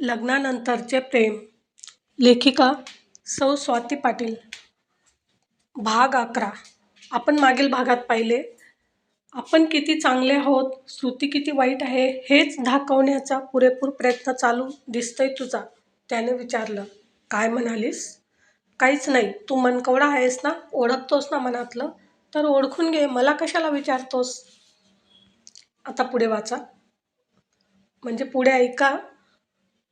लग्नानंतरचे प्रेम. लेखिका सौ स्वाती पाटील. भाग अकरा. आपण मागील भागात पाहिले. आपण किती चांगले आहोत श्रुती किती वाईट आहे हेच दाखवण्याचा पुरेपूर प्रयत्न चालू दिसतोय तुझा त्याने विचारलं. काय म्हणालीस? काहीच नाही. तू मनकवडा आहेस ना? ओळखतोस ना मनातलं? तर ओळखून घे. मला कशाला विचारतोस? आता पुढे वाचा. म्हणजे पुढे ऐका.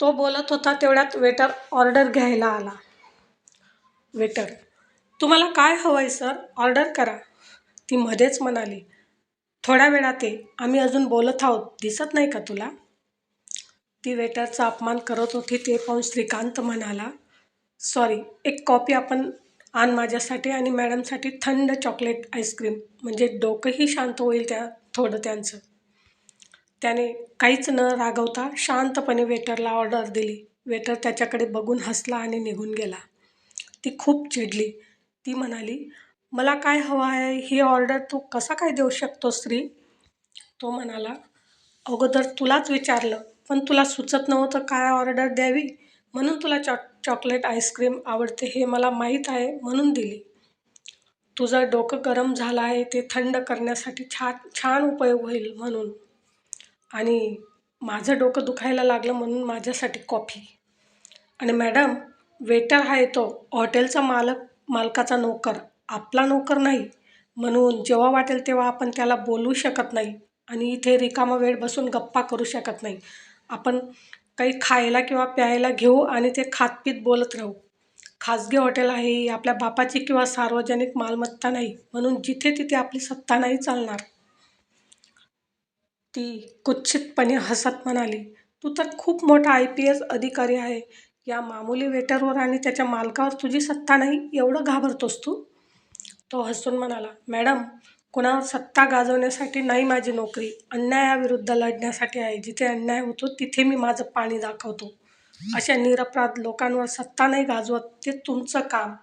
तो बोलत होता तेवढ्यात वेटर ऑर्डर घ्यायला आला. वेटर तुम्हाला काय हवं आहे सर ऑर्डर करा. ती मध्येच म्हणाली थोड्या वेळात ये आम्ही अजून बोलत आहोत. दिसत नाही का तुला? ती वेटरचा अपमान करत होती ते पाहून श्रीकांत म्हणाला सॉरी एक कॉपी आपण आण माझ्यासाठी आणि मॅडमसाठी थंड चॉकलेट आईस्क्रीम म्हणजे डोकंही शांत होईल त्या थोडं त्यांचं. त्याने काहीच न रागवता शांतपणे वेटरला ऑर्डर दिली. वेटर त्याच्याकडे बघून हसला आणि निघून गेला. ती खूप चिडली. ती म्हणाली मला काय हवं आहे? ही ऑर्डर तू कसा काय देऊ शकतो स्त्री? तो म्हणाला अगोदर तुलाच विचारलं पण तुला सुचत नव्हतं काय ऑर्डर द्यावी? म्हणून तुला चॉ चॉकलेट आईस्क्रीम आवडते हे मला माहीत आहे म्हणून दिली. तुझं डोकं गरम झालं आहे ते थंड करण्यासाठी छान छान उपयोग होईल म्हणून. आणि माझं डोकं दुखायला लागलं म्हणून माझ्यासाठी कॉफी. आणि मॅडम वेटर हा येतो हॉटेलचा मालक मालकाचा नोकर. आपला नोकर नाही. म्हणून जेव्हा वाटेल तेव्हा आपण त्याला बोलवू शकत नाही आणि इथे रिकामा वेळ बसून गप्पा करू शकत नाही. आपण काही खायला किंवा प्यायला घेऊ आणि ते खातपीत बोलत राहू. खाजगी हॉटेल आहे ही आपल्या बापाची किंवा सार्वजनिक मालमत्ता नाही. म्हणून जिथे तिथे आपली सत्ता नाही चालणार. ती कुत्सितपणे हसत म्हणाली तू तर खूप मोठा आय पी एस अधिकारी आहे. या मामूली वेटरवर आणि त्याच्या मालकावर तुझी सत्ता नाही एवढं घाबरतोस तू? तो हसून म्हणाला मॅडम कुणावर सत्ता गाजवण्यासाठी नाही माझी नोकरी. अन्यायाविरुद्ध लढण्यासाठी आहे. जिथे अन्याय होतो तिथे मी माझं पाणी दाखवतो. अशा निरपराध लोकांवर सत्ता नाही गाजवत. ते तुमचं काम.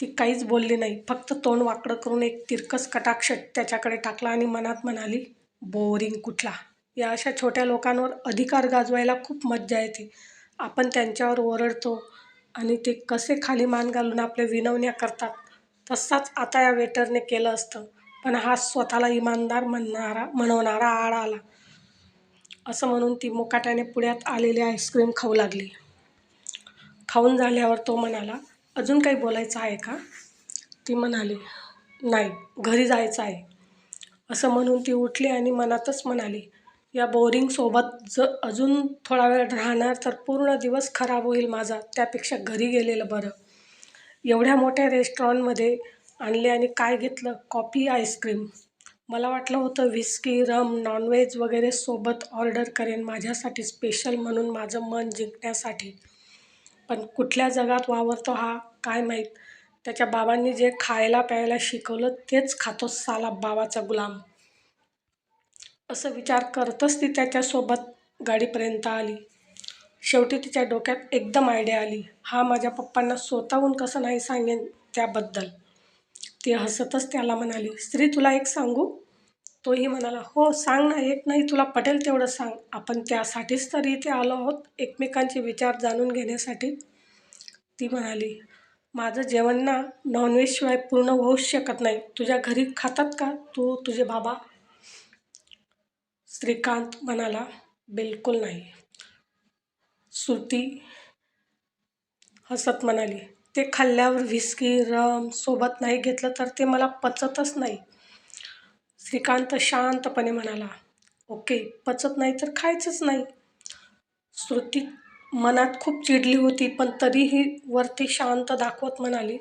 ती काहीच बोलली नाही. फक्त तोंड वाकडं करून एक तिरकस कटाक्ष त्याच्याकडे टाकला आणि मनात म्हणाली बोरिंग कुठला? या अशा छोट्या लोकांवर अधिकार गाजवायला खूप मज्जा येते. आपण त्यांच्यावर ओरडतो आणि ते कसे खाली मान घालून आपले विनवण्या करतात तसाच आता या वेटरने केलं असतं. पण हा स्वतःला इमानदार म्हणणारा म्हणवणारा आळ आला. असं म्हणून ती मुकाट्याने पुण्यात आलेली आईस्क्रीम खाऊ लागली. खाऊन झाल्यावर तो म्हणाला अजून काही बोलायचं आहे का? ती म्हणाली नाही घरी जायचं आहे. असं म्हणून ती उठली आणि मनातच म्हणाली या बोरिंगसोबत ज अजून थोडा वेळ राहणार तर पूर्ण दिवस खराब होईल माझा त्यापेक्षा घरी गेलेलं बरं. एवढ्या मोठ्या रेस्टॉरंटमध्ये आणले आणि काय घेतलं? कॉफी आईस्क्रीम मला वाटलं होतं व्हिस्की रम नॉनव्हेज वगैरे सोबत ऑर्डर करेन माझ्यासाठी स्पेशल म्हणून माझं मन जिंकण्यासाठी. पण कुठल्या जगात वावरतो हा काय माहीत. त्याच्या बाबांनी जे खायला प्यायला शिकवलं तेच खातो साला बाबाचा गुलाम. असं विचार करतच ती त्याच्यासोबत गाडीपर्यंत आली. शेवटी तिच्या डोक्यात एकदम आयडिया आली. हा माझ्या पप्पांना स्वतःहून कसं नाही सांगेन त्याबद्दल. ती हसतच त्याला म्हणाली स्त्री तुला एक सांगू? तोही म्हणाला हो सांग ना एक नाही तुला पटेल तेवढं सांग. आपण त्यासाठीच तर इथे आलो आहोत एकमेकांचे विचार जाणून घेण्यासाठी. ती म्हणाली माझं जेवण ना नॉनव्हेजशिवाय पूर्ण होऊच शकत नाही. तुझ्या घरी खातात का? तू तुझे बाबा? श्रीकांत म्हणाला बिलकुल नाही. श्रुती हसत म्हणाली ते खाल्ल्यावर व्हिस्की रम सोबत नाही घेतलं तर ते मला पचतच नाही. श्रीकांत शांतपणे म्हणाला ओके पचत नाही तर खायचंच नाही. श्रुती मनात खूप चिडली होती पण तरीही वरती शांत दाखवत म्हणाली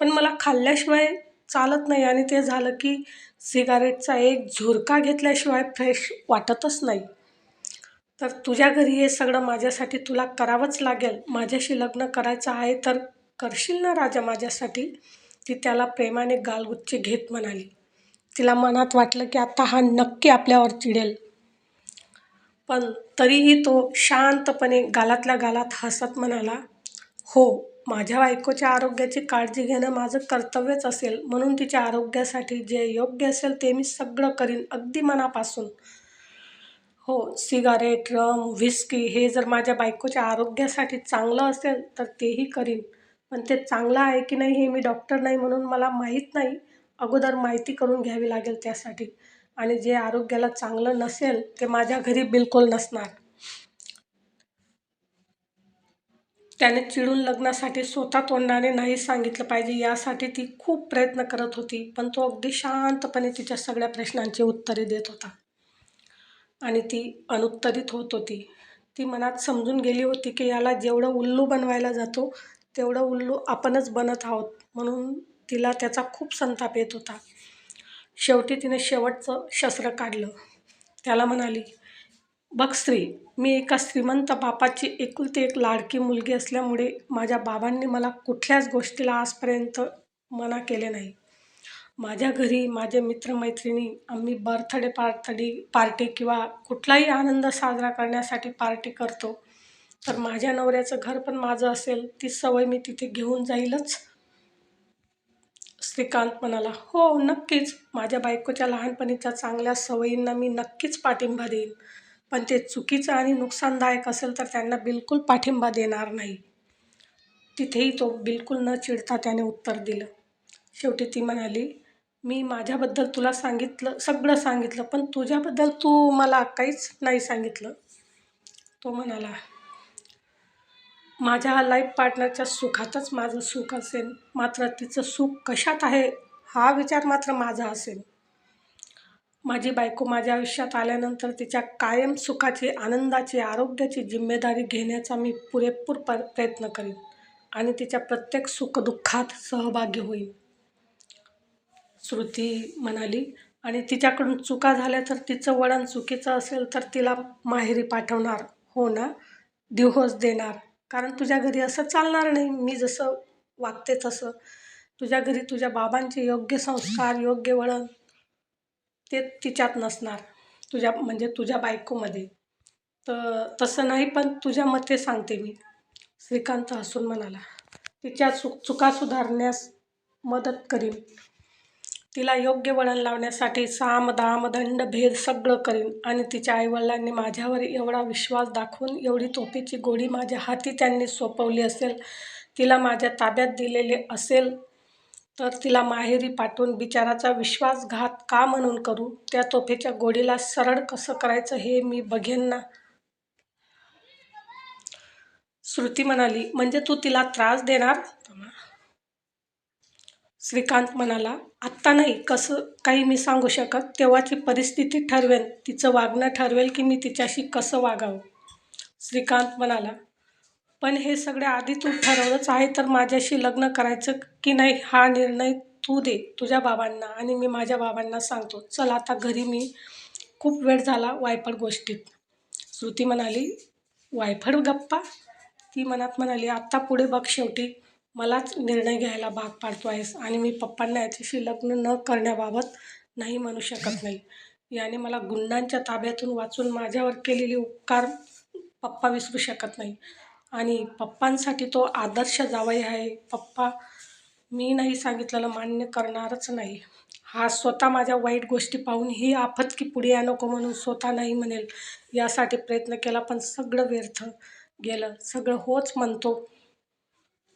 पण मला खाल्ल्याशिवाय चालत नाही. आणि ते झालं की सिगारेटचा एक झुरका घेतल्याशिवाय फ्रेश वाटतच नाही. तर तुझ्या घरी हे सगळं माझ्यासाठी तुला करावंच लागेल. माझ्याशी लग्न करायचं आहे तर करशील ना राजा माझ्यासाठी? ती त्याला प्रेमाने गालगुच्चे घेत म्हणाली. तिला मनात वाटलं की आता हा नक्की आपल्यावर चिडेल. पण तरीही तो शांतपणे गालातल्या गालात हसत म्हणाला हो माझ्या बायकोच्या आरोग्याची काळजी घेणं माझं कर्तव्यच असेल. म्हणून तिच्या आरोग्यासाठी जे योग्य असेल ते मी सगळं करीन अगदी मनापासून. हो सिगारेट रम व्हिस्की हे जर माझ्या बायकोच्या आरोग्यासाठी चांगलं असेल तर तेही करीन. पण ते चांगलं आहे की नाही हे मी डॉक्टर नाही म्हणून मला माहीत नाही. अगोदर माहिती करून घ्यावी लागेल त्यासाठी. आणि जे आरोग्याला चांगलं नसेल ते माझ्या घरी बिलकुल नसणार. त्याने चिडून लग्नासाठी स्वतः तोंडाने नाही सांगितलं पाहिजे यासाठी ती खूप प्रयत्न करत होती पण तो अगदी शांतपणे तिच्या सगळ्या प्रश्नांची उत्तरे देत होता. आणि ती अनुत्तरित होत होती. ती मनात समजून गेली होती की याला जेवढं उल्लू बनवायला जातो तेवढं उल्लू आपणच बनत आहोत म्हणून तिला त्याचा खूप संताप येत होता. शेवटी तिने शेवटचं शस्त्र काढलं. त्याला म्हणाली बघ स्त्री मी एका श्रीमंत बापाची एकुलती एक लाडकी मुलगी असल्यामुळे माझ्या बाबांनी मला कुठल्याच गोष्टीला आजपर्यंत मना केले नाही. माझ्या घरी माझे मित्रमैत्रिणी आम्ही बर्थडे पार्थडी पार्टी किंवा कुठलाही आनंद साजरा करण्यासाठी पार्टी करतो. तर माझ्या नवऱ्याचं घर पण माझं असेल ती सवय मी तिथे घेऊन जाईलच. श्रीकांत म्हणाला हो नक्कीच. माझ्या बायकोच्या लहानपणीच्या चांगल्या सवयींना मी नक्कीच पाठिंबा देईन. पण ते चुकीचं आणि नुकसानदायक असेल तर त्यांना बिलकुल पाठिंबा देणार नाही. तिथेही तो बिलकुल न चिडता त्याने उत्तर दिलं. शेवटी ती म्हणाली मी माझ्याबद्दल तुला सांगितलं सगळं सांगितलं पण तुझ्याबद्दल तू मला काहीच नाही सांगितलं. तो म्हणाला माझ्या लाईफ पार्टनरच्या सुखातच माझं सुख असेल. मात्र तिचं सुख कशात आहे हा विचार मात्र माझा असेल. माझी बायको माझ्या आयुष्यात आल्यानंतर तिच्या कायम सुखाची आनंदाची आरोग्याची जिम्मेदारी घेण्याचा मी पुरेपूर प प्रयत्न करीन आणि तिच्या प्रत्येक सुखदुःखात सहभागी होईल श्रुती म्हणाली आणि तिच्याकडून चुका झाल्या तर तिचं वळण चुकीचं असेल तर तिला माहेरी पाठवणार. हो ना? दिवस देणार. कारण तुझ्या घरी असं चालणार नाही. मी जसं वागते तसं. तुझ्या घरी तुझ्या बाबांचे योग्य संस्कार योग्य वळण ते तिच्यात नसणार. तुझ्या म्हणजे तुझ्या बायकोमध्ये. तर तसं नाही पण तुझ्या मते सांगते मी. श्रीकांत हसून म्हणाला तिच्या चुक चुका सुधारण्यास मदत करीन. तिला योग्य वळण लावण्यासाठी साम दाम दंड भेद सगळं करीन आणि तिच्या आईवडिलांनी माझ्यावर एवढा विश्वास दाखवून एवढी तोफीची गोडी माझ्या हाती त्यांनी सोपवली असेल तिला माझ्या ताब्यात दिलेले असेल तर तिला माहेरी पाठवून बिचाराचा विश्वासघात का म्हणून करू? त्या तोफेच्या गोडीला सरळ कसं करायचं हे मी बघेन ना. श्रुती म्हणाली म्हणजे तू तिला त्रास देणार? श्रीकांत म्हणाला आत्ता नाही कसं काही मी सांगू शकत? तेव्हाची परिस्थिती ठरवेन. तिचं वागणं ठरवेल की मी तिच्याशी कसं वागावं? श्रीकांत म्हणाला पण हे सगळे आधी तू ठरवलंच आहे तर माझ्याशी लग्न करायचं की नाही हा निर्णय तू दे तुझ्या बाबांना आणि मी माझ्या बाबांना सांगतो. चल आता घरी मी खूप वेळ झाला वायफळ गोष्टीत. श्रुती म्हणाली वायफळ गप्पा? ती मनात म्हणाली आत्ता पुढे बघ शेवटी. मलाच निर्णय घ्यायला भाग पाडतो आहेस आणि मी पप्पांना याच्याशी लग्न न करण्याबाबत नाही म्हणू शकत नाही. याने मला गुंडांच्या ताब्यातून वाचून माझ्यावर केलेले उपकार पप्पा विसरू शकत नाही. आणि पप्पांसाठी तो आदर्श जावाई आहे. पप्पा मी नाही सांगितलेलं मान्य करणारच नाही. हा स्वतः माझ्या वाईट गोष्टी पाहून ही आफत की पुढे या नको म्हणून स्वतः नाही म्हणेल यासाठी प्रयत्न केला पण सगळं व्यर्थ गेलं. सगळं होच म्हणतो.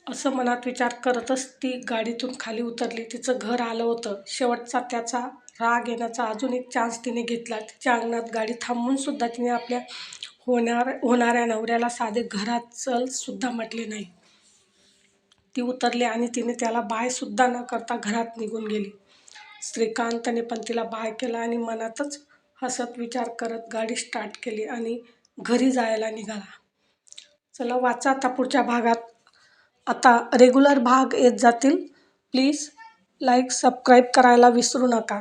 असं मनात विचार करतच ती गाडीतून खाली उतरली. तिचं घर आलं होतं. शेवटचा त्याचा राग येण्याचा अजून एक चान्स तिने घेतला. तिच्या अंगणात गाडी थांबूनसुद्धा तिने आपल्या होणार होणाऱ्या नवऱ्याला साधे घरात चलसुद्धा म्हटले नाही. ती उतरली आणि तिने त्याला बायसुद्धा न करता घरात निघून गेली. श्रीकांतने पण तिला बाय केला आणि मनातच हसत विचार करत गाडी स्टार्ट केली आणि घरी जायला निघाला. चला वाचा आता पुढच्या भागात. आता रेग्युलर भाग येत जातील. प्लीज लाईक सबस्क्राईब करायला विसरू नका.